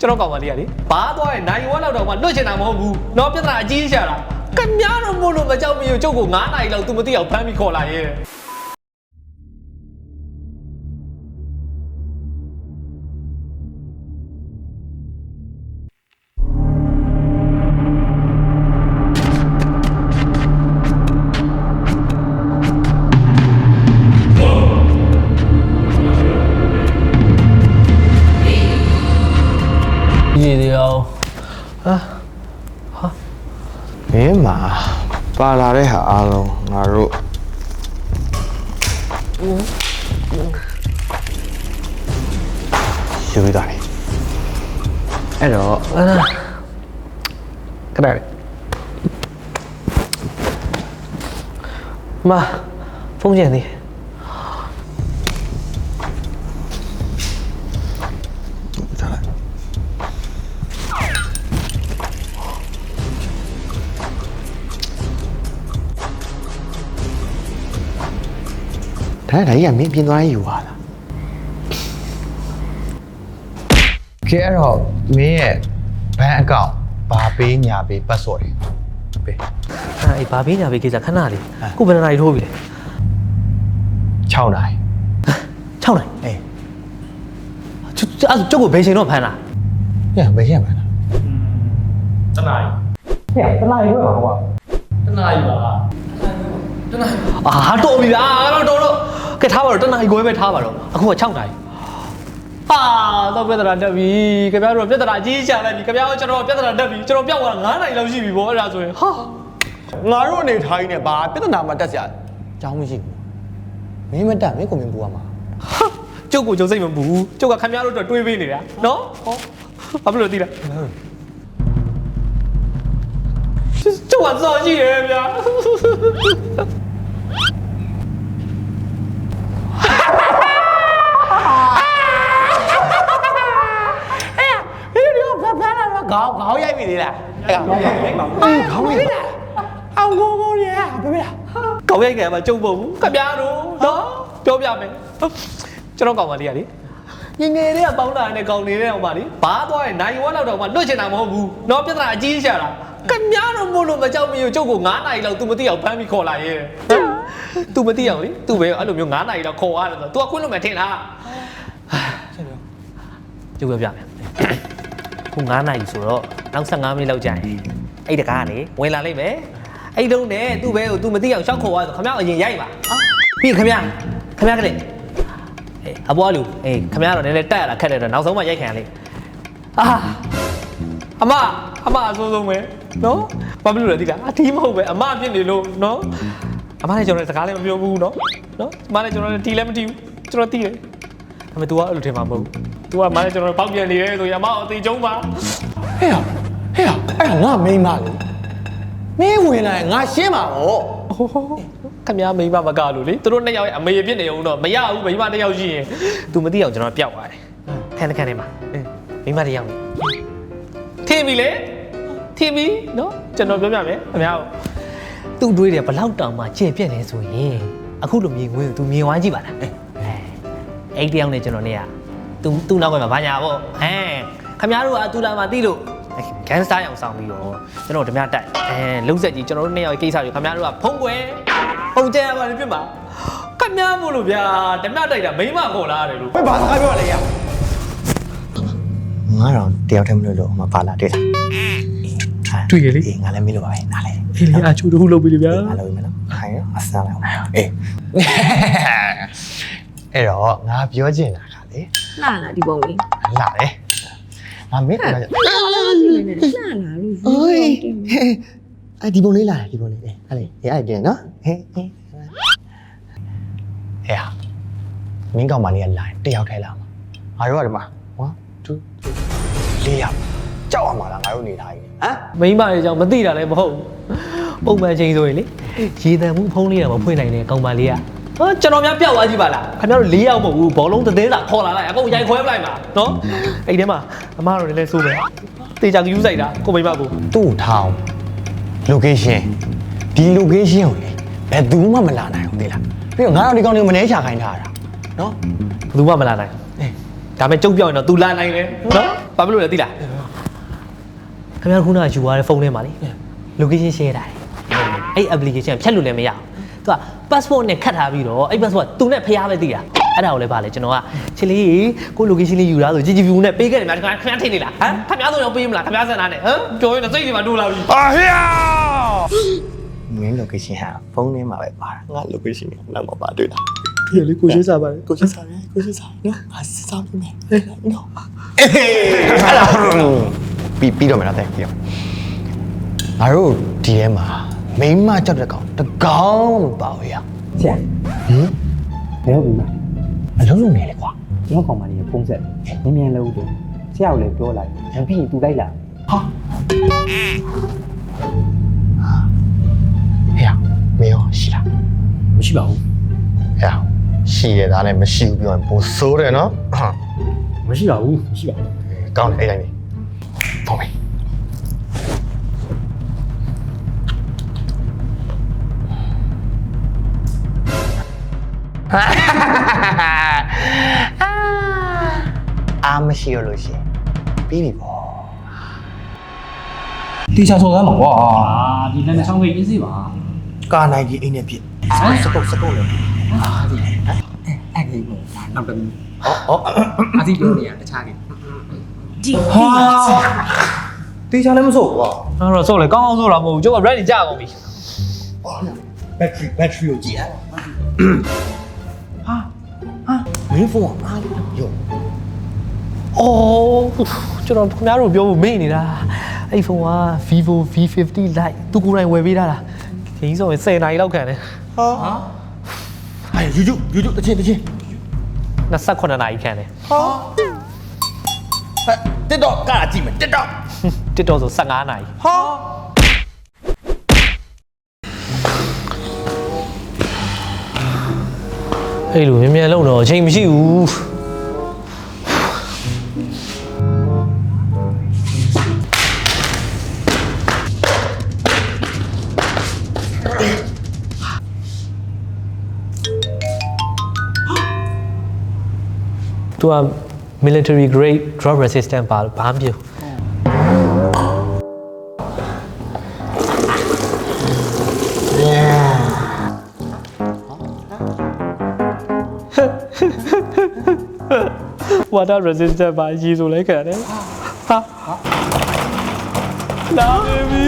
ကျွန်တော်ကောင်မလေးကလေဘာသွားရင်နိုင်ဝက်လောက်တော့မှလွတ်ချင်တာမဟုတ်ဘူးတော့ပြဿနာအကြီးရှာတာကများတော့မို့လို့မကြောက်မီကိုကျုပ်ကို9နာရီလောက် तू မသိအောင်ဖမ်းပြီးခေါ်လာရဲ့ ရည်သေးအောင်မင်းမှာပါလာတဲ့ဟာအားလုံးငါတို့ယူပြီးသားလေအဲ့တော့အာခဏလေးမဖုန်းကြည့်နေထား ဒါဒါကြီးကမင်းပြင်သွားရေးယူပါလားကဲအဲ့တော့မင်းရဲ့ဘဏ်အကောင့်ဘာပေးညာပေးပတ်စော်တယ်ပေးအာအေးဘာပေးညာပေးကိစ္စခဏလေးခုဘယ်နှစ်နာရီထိုးပြီလဲ6နိုင်6နိုင်အေးကျအဲ့ဒါကျုပ်ကိုဘယ်ချိန်တော့ဖမ်းလာညဘယ်ရက်မှန်းလားတနာရီဟဲ့တနားရွယ်ပါကွာတနာရီပါတနာရီအာတော်ပြီဗျာတော့တော်တော့ကဲ ထားပါတော့တနာရီခွဲပဲထားပါတော့အခုက6နာရီအာတော့ပြဿနာတက်ပြီခင်ဗျားတို့ပြဿနာအကြီးရှာလိုက်ပြီခင်ဗျားတို့ကျွန်တော်ပြဿနာတက်ပြီကျွန်တော်ပြောက်သွား9နာရီလောက်ရှိပြီဗောအဲ့ဒါဆိုရင်ဟာငါတို့အနေထားကြီးနဲ့ဘာပြဿနာမှတက်စရာအကြောင်းမရှိဘူးမင်းမတက်မင်းကိုမင်းပူရမှာကျုပ်ကိုကျုပ်စိတ်မပူဘူးကျုပ်ကခင်ဗျားတို့အတွက်တွေးပေးနေတာနော်ဟောဘာဖြစ်လို့သိလားကျုပ်ကစော်ကြည့်ရဲ့ဗျာ ဟေးဒီကဖဖလာတော့ ခေါင်းခေါင်းရိုက်ပြီလေလားအဲ့ကောင်ခေါင်းရိုက်ပါဘူးအေးခေါင်းရိုက်တာအောင်ကိုကိုရေဘယ်ပဲလား ကောက်ရိုက်ကမှာကျုပ်ပုံဘူးခင်ဗျားတို့နော်ပြောပြမယ်ကျွန်တော်ကောင်မလေးကလေငငယ်လေးကပေါင်းလာတဲ့ကောင်နေတဲ့အောင်ပါလေဘာသွားရင်နိုင်ဝက်လောက်တော့မှလွတ်ချင်တာမဟုတ်ဘူးနော်ပြဿနာအကြီးရှာတာခင်ဗျားတို့မို့လို့မကြောက်မီကိုကျုပ်ကို9နာရီလောက် तू မသိအောင်ဖမ်းပြီးခေါ်လာရဲ့ तू မသိအောင်လေ तू ပဲအဲ့လိုမျိုး9နာရီလောက်ခေါ်ရတယ်ဆို तू ကခွင့်လို့မထင်လားကျုပ်ပြောပြမယ် ခု9နာရီဆိုတော့နောက်15မိနစ်လောက်ကြာရင်အဲ့တကားကနေဝင်လာလိမ့်မယ်အဲ့တုန်းနဲ့သူ့ဘဲကို तू မသိအောင်ရှောက်ခေါ်သွားဆိုခမရအရင်ရိုက်ပါပြီးခမရခမရကလေးအေးအဘွားလူအေးခမရတော့နည်းနည်းတက်ရတာခက်တယ်တော့နောက်ဆုံးမှရိုက်ခံရလိမ့်အာအမအမအဆိုးဆုံးပဲနော်ဘာဖြစ်လို့လဲဒီလားအတီးမဟုတ်ပဲအမဖြစ်နေလို့နော်အမလည်းကျွန်တော်လည်းစကားလည်းမပြောဘူးနော်နော်အမလည်းကျွန်တော်လည်းတီလည်းမတီးဘူးကျွန်တော်တီးတယ်ဒါပေမဲ့ तू ကအဲ့လိုထင်မှာမဟုတ်ဘူး तू ကမလည်းကျွန်တော်ပေါက်ပြန်နေရဲဆိုရင်အမအသေးကျုံးပါ ဟေးဟေးအဲ့ဒါငါမိန်းမလေမင်းဝင်လာရင်ငါရှင်းပါဗော ဟိုးခမရမိန်းမမကလို့လေသူတို့နှစ်ယောက်ရဲ့အမေပြစ်နေအောင်တော့မရဘူးမိန်းမတစ်ယောက်ရှိရင် तू မသိအောင်ကျွန်တော်ပျောက်သွားတယ်ခန်းတစ်ခန်းထဲမှာမိန်းမတစ်ယောက်နေထင်ပြီလေထင်ပြီနော်ကျွန်တော်ပြောပြမယ်ခင်ဗျားသူ့တွေးတယ်ဘလောက်တောင်မှကျေပြက်နေဆိုရင်အခုလိုမြင်ငွေကို तू မြင်ဝိုင်းကြည့်ပါလားအဲအဲ့တယောက်နဲ့ကျွန်တော်နေရ သူသူ့နောက်ကွယ်မှာဘာညာပေါ့ဟမ်ခမရတို့ကသူလာမှာတိလို့ဂန်စတာရောင်ဆောင်ပြီးတော့ကျွန်တော်တို့ဓမြတိုက်အဲလုံးဆက်ကြီးကျွန်တော်တို့နှစ်ယောက်ကိစ္စတွေခမရတို့ကဖုံးကွယ်ပုံကျဲရပါလိမ့်ပြစ်ပါခမရမို့လို့ဗျာဓမြတိုက်တာမိမခေါ်လာတယ်လို့ဘယ်ဘာစကားပြောလဲရငါတော့တယောက်တည်းမလို့လို့ဟိုမှာပါလာတွေ့လားတွေ့ရလေငါလည်းမေးလို့ပါပဲနားလေအေးလေအချိုးတခုလုပ်ပြီးလေဗျာငါလုပ်ပြီးမလားဟိုင်းအဆားလိုက်အေးအဲ့တော့ငါပြောချင်တာကလေ လှလာဒီပုံလေးလာတယ်ငါမင်းကလှလာလို့လှလာလို့အိုးအဲ့ဒီပုံလေးလာတယ်ဒီပုံလေးအဲ့လေအဲ့အဲ့တင်နော်ဟဲ့ဟဲ့ဟဲ့ဟာမင်းကောင်မလေးကလာတယောက်ထဲလာမှာငါတို့ကဒီမှာ1 2 3လေးယောက်ကြောက်ရမှာလားငါတို့နေထားကြီးဟမ်မိမတွေကြောင့်မသိတာလည်းမဟုတ်ဘူးပုံမှန်ချိန်ဆိုရင်လေရေတံမှုဖုံးလေးတော့မဖွင့်နိုင်တဲ့ကောင်မလေးက ဟောကျွန်တော်များပျောက်သွားကြည့်ပါလားခင်ဗျားတို့၄ယောက်မဟုတ်ဘူးဘောလုံးသတင်းစာခေါ်လာလိုက်အကုန်ရိုက်ခွဲပလိုက်ပါနော်အဲ့ဒီထဲမှာအမတို့လည်းလဲစိုးမယ်တေချာကယူဆိုင်တာကိုမိမကိုသူ့ထောင် location ဒီ location ကိုလေဘယ်သူမှမလာနိုင်ဘူးသိလားပြီးတော့ငါတို့ဒီကောင်တွေကိုမနှဲချခိုင်းထားတာနော်ဘယ်သူမှမလာနိုင်အေးဒါပေမဲ့ကျုပ်ပြောရင်တော့ तू လာနိုင်တယ်နော်ဘာဖြစ်လို့လဲသိလားခင်ဗျားခုနကယူသွားတဲ့ဖုန်းထဲမှာလေ location share တာတယ်အဲ့ application ဖြတ်လို့လည်းမရဘူး သူက passport နဲ့ခတ်ထားပြီးတော့အဲ့ passport ကသူနဲ့ဖျားပဲသိတာအဲ့ဒါကိုလည်းဗာလေကျွန်တော်ကချစ်လေးကို location လေးယူလာဆို GGV နဲ့ပေးခဲ့တယ်များခင်ဗျားထင်နေလားဟမ်ခင်ဗျားဆိုတော့ပေးမလားခင်ဗျားစံသားနဲ့ဟမ်ပြောရင်တော့စိတ်တွေမှာတိုးလာပြီအာဟေးမင်း location ဟာဖုန်းထဲမှာပဲပါတာငါ location ကနောက်မှာပါတွေ့တာဒီလေကိုရှင်းစားပါတယ်ကိုချင်းစားရကိုချင်းစားနော်ငါစစ်စားပြီမယ်နော်အေးအဲ့ဒါပြီးပြီးတော့မလားတဲ့ပြီးတော့ငါတို့ဒီထဲမှာ မိန်းမကြောက်တဲ့ကောင်တကောင်ပါဝေးရဆရာဟင်ဘယ်ဟုတ်ပြီမအလုံးလုံးနေလေကွာကျွန်တော်ကောင်မလေးဖုန်းဆက်နင်းမြန်လို့တယ်ဆရာကိုလည်းပြောလိုက်ရပြီးရင်သူလိုက်လာဟာဟေးမင်းရောရှိလားမရှိပါဘူးဟဲ့ရှိရတာနဲ့မရှိဘူးပြောရင်ပိုဆိုးတယ်နော်ဟာမရှိပါဘူးမရှိပါဘူးကောင်းတယ်အဲ့တိုင်းနေဖုန်းမေးအာ မရှိရလို့ရှိရင်ပြီးပြီပေါ့တေချာဆော်သားမှာကွာဒီလမ်းချောင်းကြီးအေးစေးပါကာနိုင်ကြီးအိမ်နဲ့ပြစ်စကုတ်စကုတ်လေအဲ့ဒီကိုနောက်တစ်မျိုးဟောဟောအစီပြောနေရတခြားကြီးဒီဟာတေချာလည်းမဆို့ကွာအဲ့တော့ဆိုလေကောင်းအောင်ဆိုတော့မဟုတ်ဘူးကျုပ်က ready ကြာကုန်ပြီဘက်ထရီဘက်ထရီကိုကြည့်ရဟာဟာမင်းဖုန်းကအားလုံးရော အော်ကျွန်တော်ခင်ဗျားတို့ပြောဖို့မေ့နေတာအဲ့ဖုန်းက Vivo V50 Lite သူကိုယ်တိုင်ဝယ်ပေးထားတာဒီကြီးဆိုရင်10နာရီလောက်ခံတယ်ဟာဟာယူယူယူယူတချင်းတချင်း28နာရီခံတယ်ဟာတက်တော့ကလာကြည့်မယ်တက်တော့တစ်တော့ဆို15နာရီဟာအဲ့လိုမြန်မြန်လုံတော့အချိန်မရှိဘူး သူက military grade drop resistant ပါလို့ဘာမှမပြောဘူး water resistant ပါရေဆိုလဲခံတယ်ဟာလာပြီ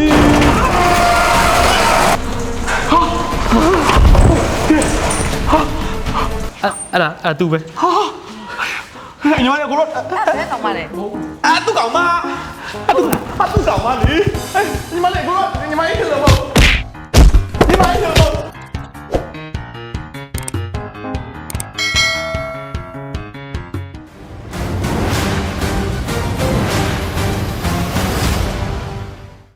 ဟာအဲ့ဒါအဲ့သူပဲ ညီမလေးကိုတော့ဘယ်ကောင်မလဲအာသူ့ကောင်မအာသူ့ကောင်မလေညီမလေးကိုတော့ညီမလေးကလည်း